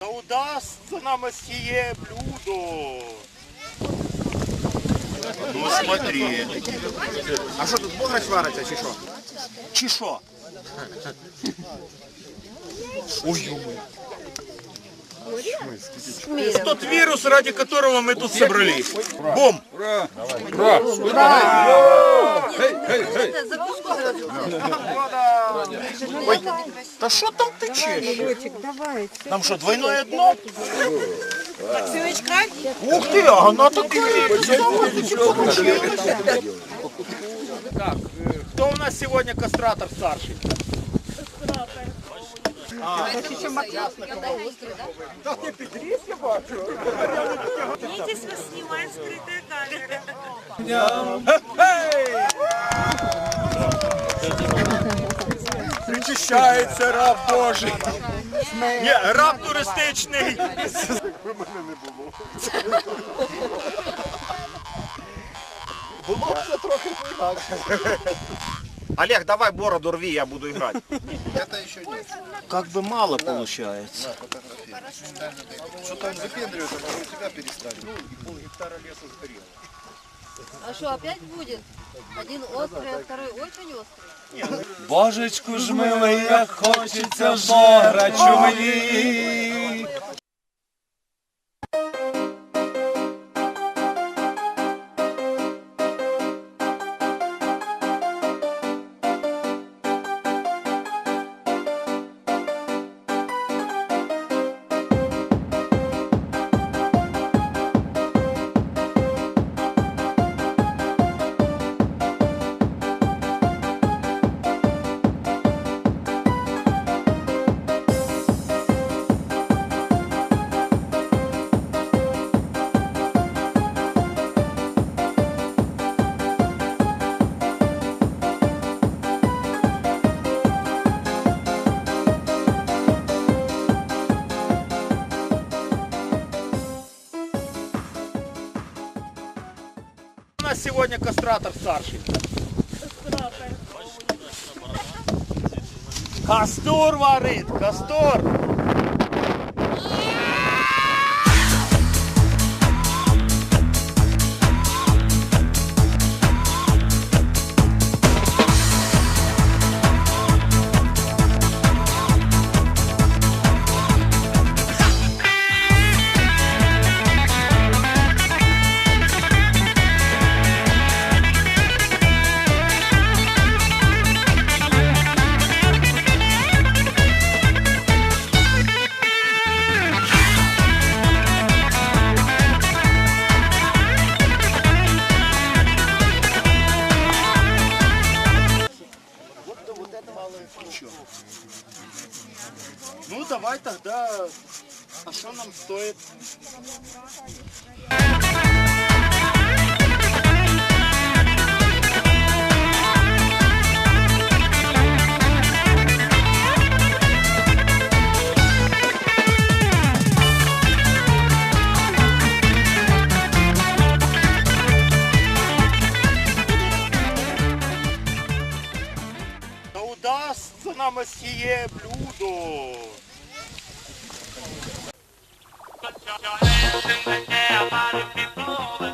Да удастся нам сие блюдо. Ну смотри. А що тут бограч вариться чи що? Чи що? Ой, ё Тот вирус, ради которого мы тут собрались. Бом! Ой, да что там ты чешешь? Нам что, двойное дно? Ух ты, а она такая. Так, кто у нас сегодня кастратор старший? Видите, вас снимает скрытая камера. Причащається раб Божий. Ні, раб туристичний. Було все трохи так. Олег, давай бороду рви, я буду грати. Как бы мало получается. Что там выпендривают, а у тебя перестали. А что, опять будет? Один острый, а второй очень острый? Божечку ж милий, як хочеться бограчу мені. Кастратор старший. Кастур варит, кастур. Ну давай тогда. А что нам стоит? Нам сие блюдо. I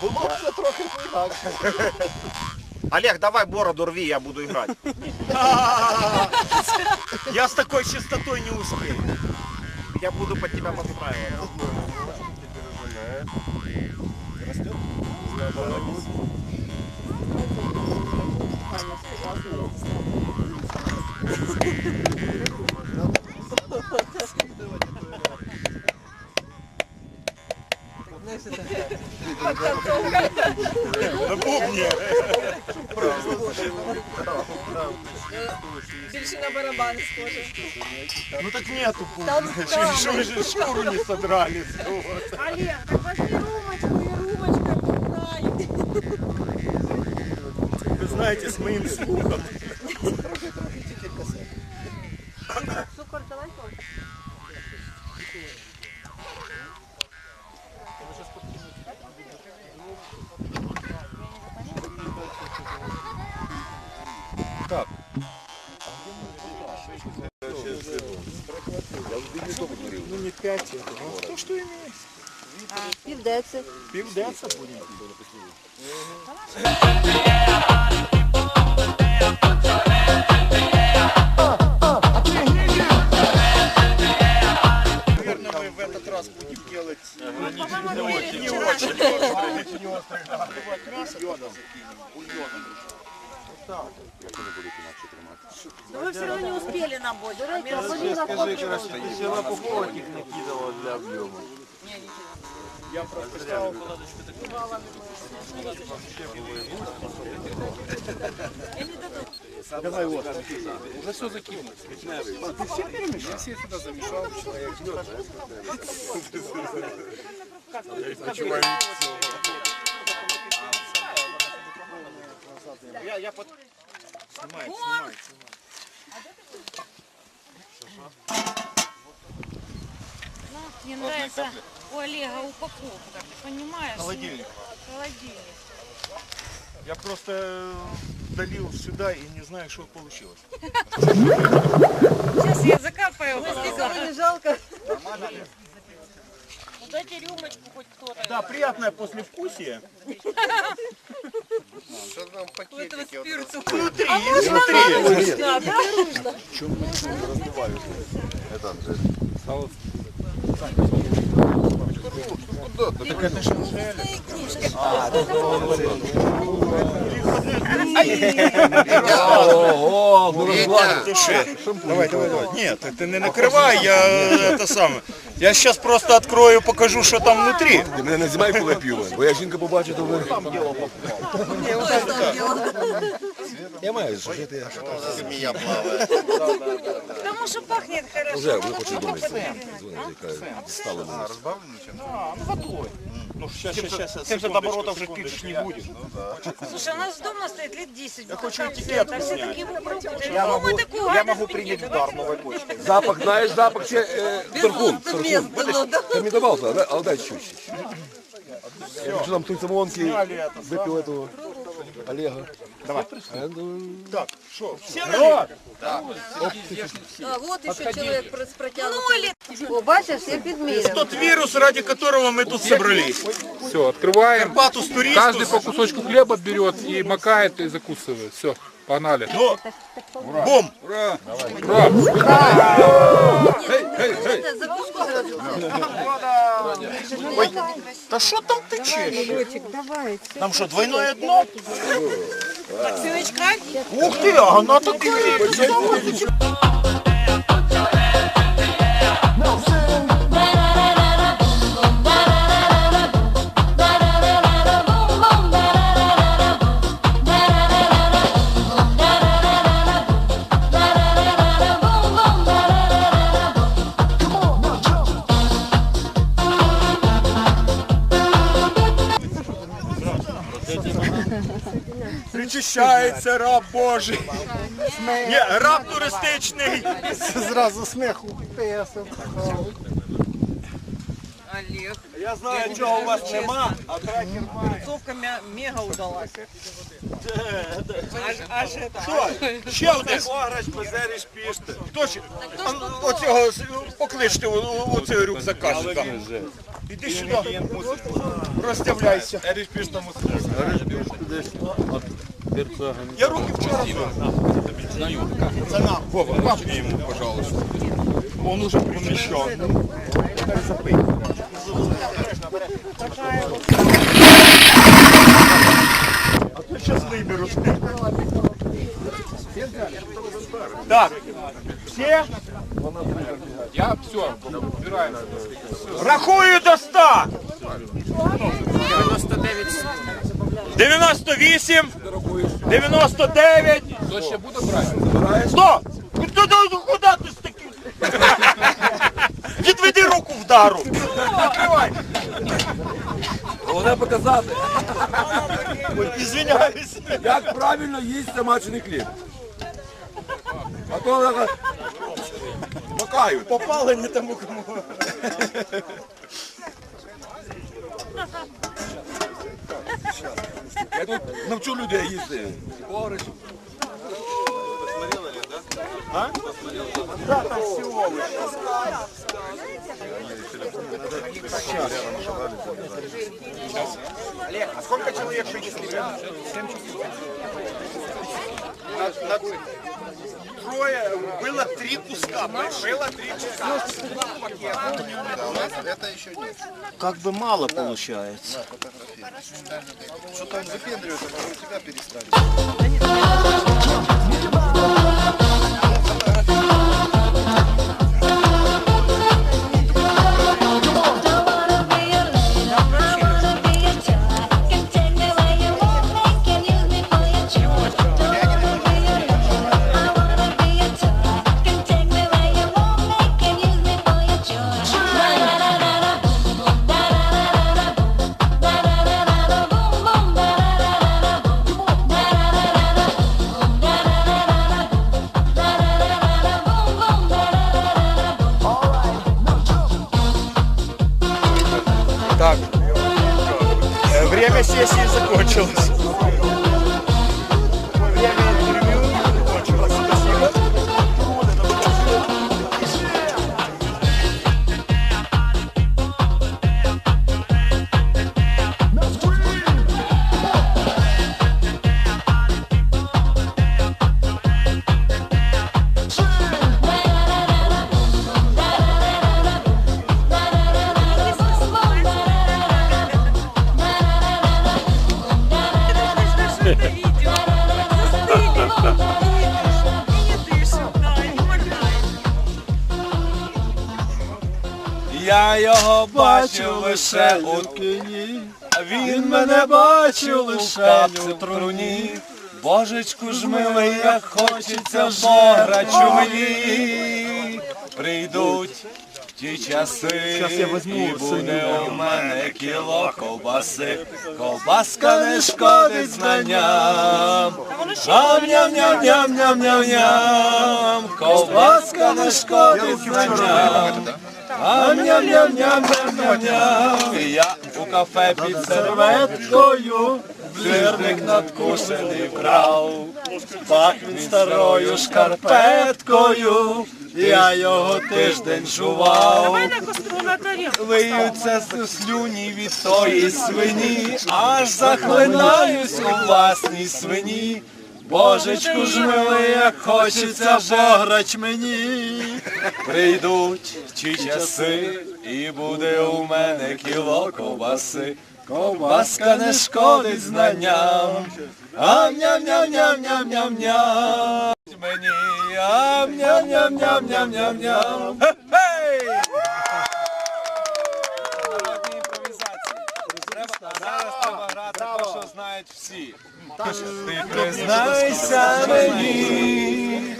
Було все трохи так. Олег, давай бороду рви, я буду грати. Я с такой частотой не успею. Я буду под тебя подстраиваться. На Більше на барабан схоже. Ну так нету бубна. Что ви шкуру не содрали. Олег, так возьми румочку и румочка пинай. Вы знаете, с моим слухом. 5, ну то, что имеет. Півдеці. Півдеться буде. Наверное, мы в этот раз будем делать По-моему, не не очень острый, Не острый, да. Мясо туда закинем, бульоном. Вы все равно не успели на бой. Ще лопуховок їх накидало для об'єму. Я просто сказал, давай вот. Вже все закинули. Я все сюда замешал, человек. Я, я под... Снимай, снимай. Мне нравится у Олега упаковка, ты понимаешь? Холодильник. Холодильник. Я просто э, долил сюда и не знаю, что получилось. Сейчас я закапаю. Не жалко. Дайте рюмочку хоть кто-то. Да, приятное послевкусие. Что там пакетики? вот Спирту. Внутри, внутри. Слушай, давай, давай, давай. Нет, ты не накрывай, я э, это самое. Я сейчас просто открою, покажу, что там внутри. Ти мене не знімай, коли п'ю, бо я жінка побачу, то ви... Я маю, що ж ти... за змея плавает. Потому что пахнет хорошо. Вже, ви Надо хочете только думати. подвигать. Стало Да, Ну, водой. Ну, сейчас, сейчас, 70 оборотов же пишешь не будет. Слушай, у нас дома стоит лет 10. Я хочу этикетку А все снять. такие попробуйте. Я Ну, могу, мы такую я гадость могу не принять едим. удар новой почтой. Запах, знаєш, запах ще е, тархун. Тархун. Ти мені давав, але, але дай чуть. Я хочу там той самонки, Сняли это випив этого Олега. Давай. А, ну, Так, что, все народ? А, вот еще чоловік з Ну, протягнутим. О, бачиш, я підміряв. Тот вирус, ради которого мы тут собрались. Все, открываем. Карпатус Каждый туристус. по кусочку хлеба берет и макает и закусывает. Все, погнали. Ну, бум. Закуску зразу. Ой, да что там ты чешешь? давай. Нам что, двойное дно? Сыночка, Ух ты, а она так Причащається раб Божий. Ні, раб туристичний. Зразу смеху. Олег. Я знаю, чого у вас нема, а тракер має. Тусовка мега удалась. Аж. Хто? Ще один. Ограч, позериш, піште. Хто ще? Оцього покличте оцього рюкзака. Іди сюди. Роздивляйся. Я руки вчора. Це нам. Вова, папки йому, пожалуйста. Он уже помещен. Запий. А то зараз виберу. Так. Всі? Я все, убираю. Рахую до 100. 98. 99. Хто ще буде брати? Стоп! Куди, куди, куди ти з таким? Відведи руку вдару. Закривай. Головне показати, Ізвиняюсь. як правильно їсть замачений хліб. А то макають. Попали не тому кому. Я тут навчу людей їсти. Поруч. Олег, а сколько человек причислили? Трое, было три куска, было три куска. Это еще нет. Как бы мало получается. Что-то он запендривается, может у тебя перестанет. Бачу лише у ткані, а він мене бачив лише у труні. Божечку ж милий, як хочеться бограчу мені. Прийдуть ті часи, і буде у мене кіло ковбаси. Ковбаска не шкодить знанням. Ням-ням-ням-ням-ням-ням-ням. Ковбаска не шкодить знанням. Ням-ням-ням-ням-ням-ням. Я у кафе під серветкою, жирник надкушений вкрав. Пах він старою шкарпеткою, я його тиждень жував. Виються слюні від тої свині, аж захлинаюсь у власній свині. Божечку ж милий, як хочеться бограч мені. Прийдуть ті часи, і буде у мене кіло ковбаси. Ковбаска не шкодить знанням. Ам ням ням ням ням ням ням Мені ам ням ням ням ням ням ням Народні імпровізації. Зараз треба грати те, що знають всі. Ти признайся мені,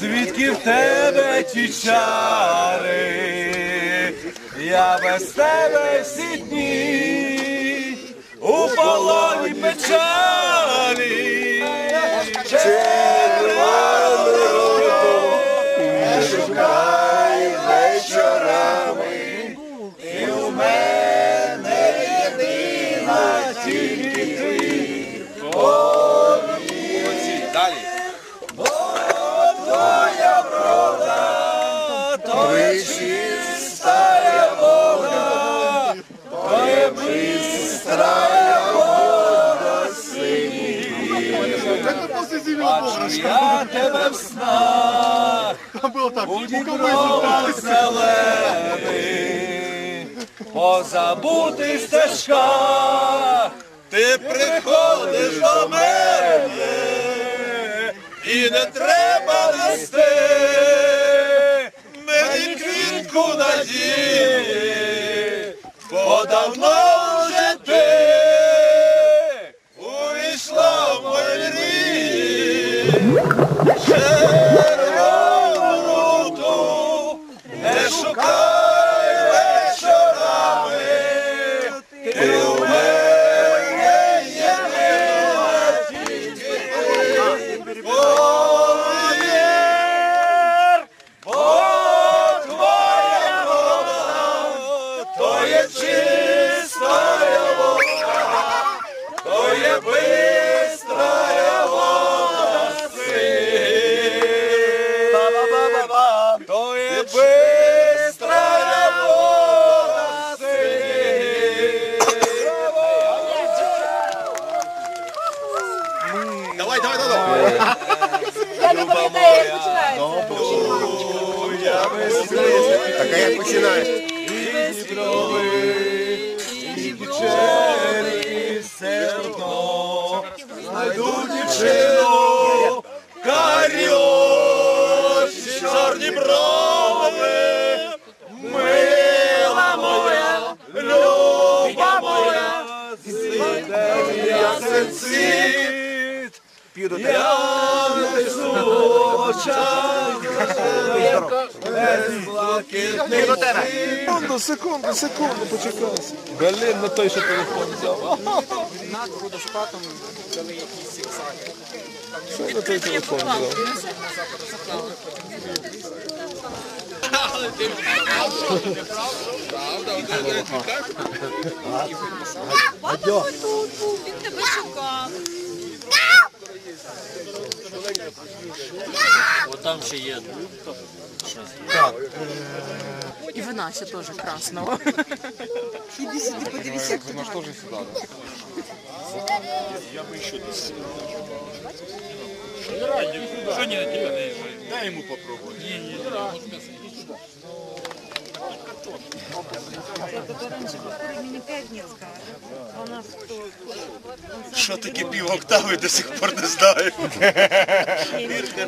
звідки в тебе ті чари, я без тебе всі дні у полоні печалі. В снах, у дібровах зелених, по забутих стежках, ти приходиш до мене, і не треба нести. Мені квітку надії, бо давно Через серно знайду дівчину, карі чорні брови, мила моя, люба моя, зійде ясен світ, я несу очах Секунду, секунду, секунду, почекай. Блін, на той, що телефон взяв. Що на той телефон взяв? Папа тут був, він тебе шукав. І вина ще теж красного. Іди сюди, подивись, як тут гарно. Дай йому попробувати. Що таке пів октави до сих пор не знаю.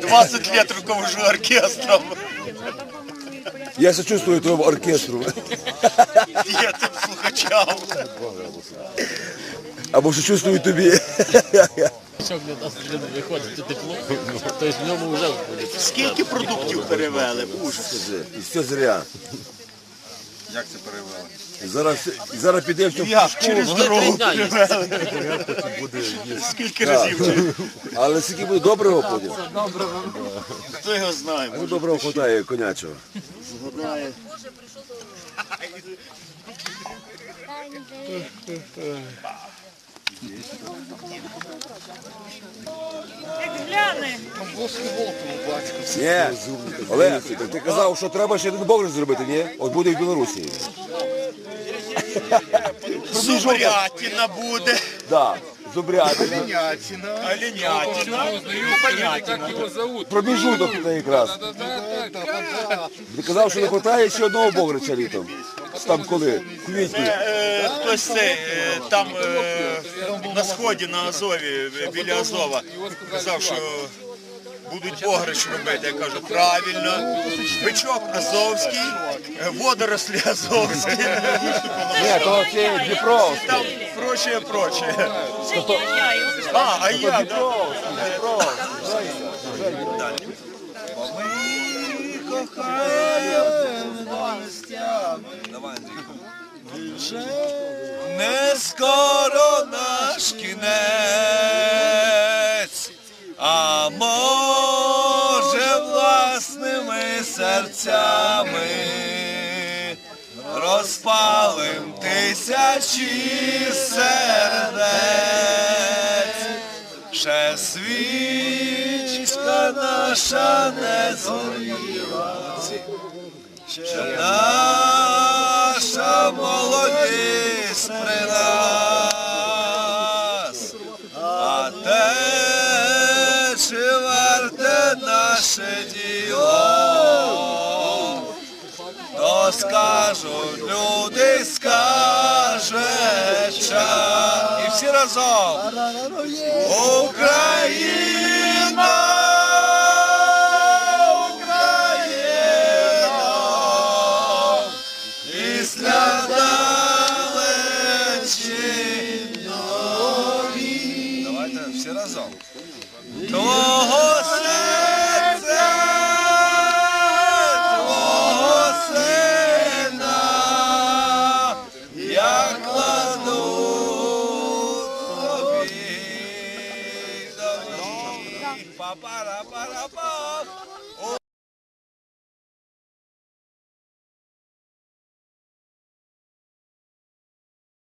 20 лет руковожу оркестром. Я сочувствую твоєму оркестру. Я тим слухачам. Або сочувствую тобі. Скільки продуктів перевели? Ужас. І все зря. Як це перевели? Зараз, зараз піде в цьому Як? Через дорогу перевели. Скільки разів вже? Але скільки буде доброго потім? Хто його знає? Ну, доброго хватає конячого. Гляни. Ні, Олег, ти- ти казав, що треба ще один богриш зробити, ні? От буде в Білорусі. Зубрятіна буде. Да, зубрятина. Оленятіна. Как его зовут? Проміжуток якраз. Ти казав, що не вистачає ще одного богрича літом. Там коли? Квітні. Е, Хтось це е, там е, на сході на Азові, е, біля Азова, казав, що будуть богрич робити. Я кажу, правильно. Бичок азовський, е, водорослі азовські. Ні, то це Дніпро. Там прочее, прочее. А, а я, да. Не скоро наш кінець, а може власними серцями розпалим тисячі сердець, ще свічка наша не згоріла. Ще наша молодість при нас, а те, чи варте наше діло, то скажуть люди, скаже час. І всі разом. Україна